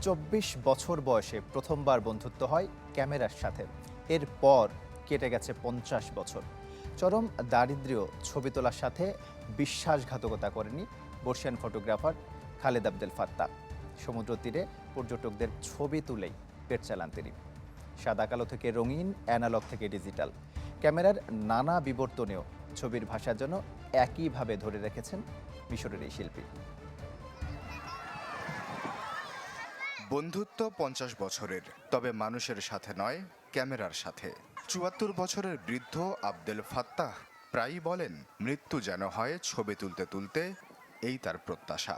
চব্বিশ বছর বয়সে প্রথমবার বন্ধুত্ব হয় ক্যামেরার সাথে। এরপর কেটে গেছে পঞ্চাশ বছর। চরম দারিদ্র্য ছবি তোলার সাথে বিশ্বাসঘাতকতা করেনি বর্ষিয়ান ফটোগ্রাফার খালেদ আবদেল ফাত্তা। সমুদ্র তীরে পর্যটকদের ছবি তুলেই পেট চালান তিনি। সাদা কালো থেকে রঙিন, অ্যানালগ থেকে ডিজিটাল। ক্যামেরার নানা বিবর্তনেও ছবির ভাষার জন্য একইভাবে ধরে রেখেছেন মিশরের এই শিল্পী। বন্ধুত্ব পঞ্চাশ বছরের, তবে মানুষের সাথে নয়, ক্যামেরার সাথে। চুয়াত্তর বছরের বৃদ্ধ আব্দেল ফাত্তাহ প্রায়ই বলেন, মৃত্যু যেন হয় ছবি তুলতে তুলতে, এই তার প্রত্যাশা।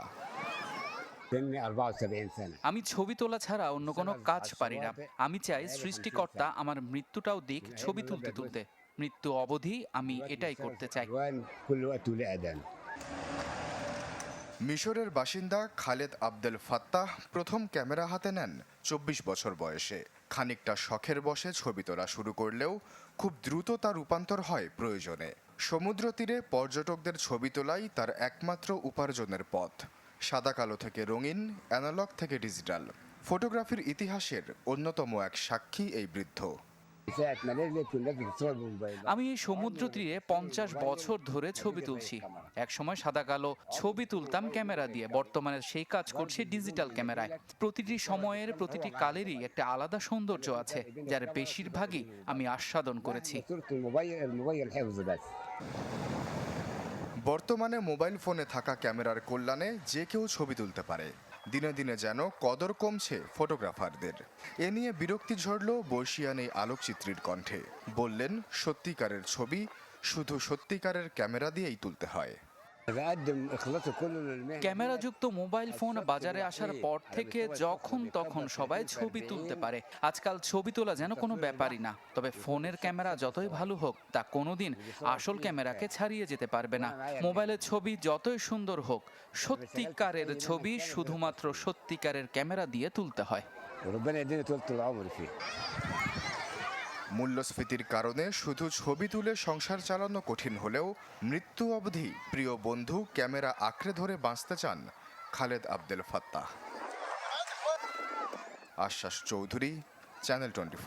আমি ছবি তোলা ছাড়া অন্য কোনো কাজ পারি না। আমি চাই সৃষ্টিকর্তা আমার মৃত্যুটাও দিক ছবি তুলতে তুলতে। মৃত্যু অবধি আমি এটাই করতে চাই। মিশরের বাসিন্দা খালেদ আব্দেল ফাত্তাহ প্রথম ক্যামেরা হাতে নেন চব্বিশ বছর বয়সে। খানিকটা শখের বসে ছবি তোলা শুরু করলেও খুব দ্রুত তার রূপান্তর হয় প্রয়োজনে। সমুদ্র তীরে পর্যটকদের ছবি তোলাই তার একমাত্র উপার্জনের পথ। সাদা কালো থেকে রঙিন, অ্যানালগ থেকে ডিজিটাল। ফটোগ্রাফির ইতিহাসের অন্যতম এক সাক্ষী এই বৃদ্ধ। আমি এই সমুদ্র তীরে পঞ্চাশ বছর ধরে ছবি তুলছি। একসময় সাদা কালো ছবি তুলতাম ক্যামেরা দিয়ে। বর্তমানে সেই কাজ করছে ডিজিটাল ক্যামেরায়। প্রতিটি সময়ের প্রতিটি কালেরই একটা আলাদা সৌন্দর্য আছে, যার বেশিরভাগই আমি আস্বাদন করেছি। বর্তমানে মোবাইল ফোনে থাকা ক্যামেরার কল্যাণে যে কেউ ছবি তুলতে পারে। দিনে দিনে যেন কদর কমছে ফটোগ্রাফারদের। এ নিয়ে বিরক্তি ঝরল বর্ষিয়ান এই আলোকচিত্রীর কণ্ঠে। বললেন, সত্যিকারের ছবি শুধু সত্যিকারের ক্যামেরা দিয়েই তুলতে হয়। بقدم إخلاصي كله للمهنة ক্যামেরাযুক্ত মোবাইল ফোন বাজারে আসার পর থেকে যখন তখন সবাই ছবি তুলতে পারে আজকাল ছবি তোলা যেন কোনো ব্যাপারই না তবে ফোনের ক্যামেরা যতই ভালো হোক তা কোনোদিন আসল ক্যামেরাকে ছাড়িয়ে যেতে পারবে না মোবাইলের ছবি যতই সুন্দর হোক সত্যিকারের ছবি শুধুমাত্র সত্যিকারের ক্যামেরা দিয়ে তুলতে হয় وربنا يديني طولة العمر فيه মূল্যস্ফীতির কারণে শুধু ছবি তুলে সংসার চালানো কঠিন হলেও মৃত্যু অবধি প্রিয় বন্ধু ক্যামেরা আঁকড়ে ধরে বাঁচতে চান খালেদ আব্দেল ফাত্তাহ। আশ্বাস চৌধুরী, চ্যানেল টোয়েন্টি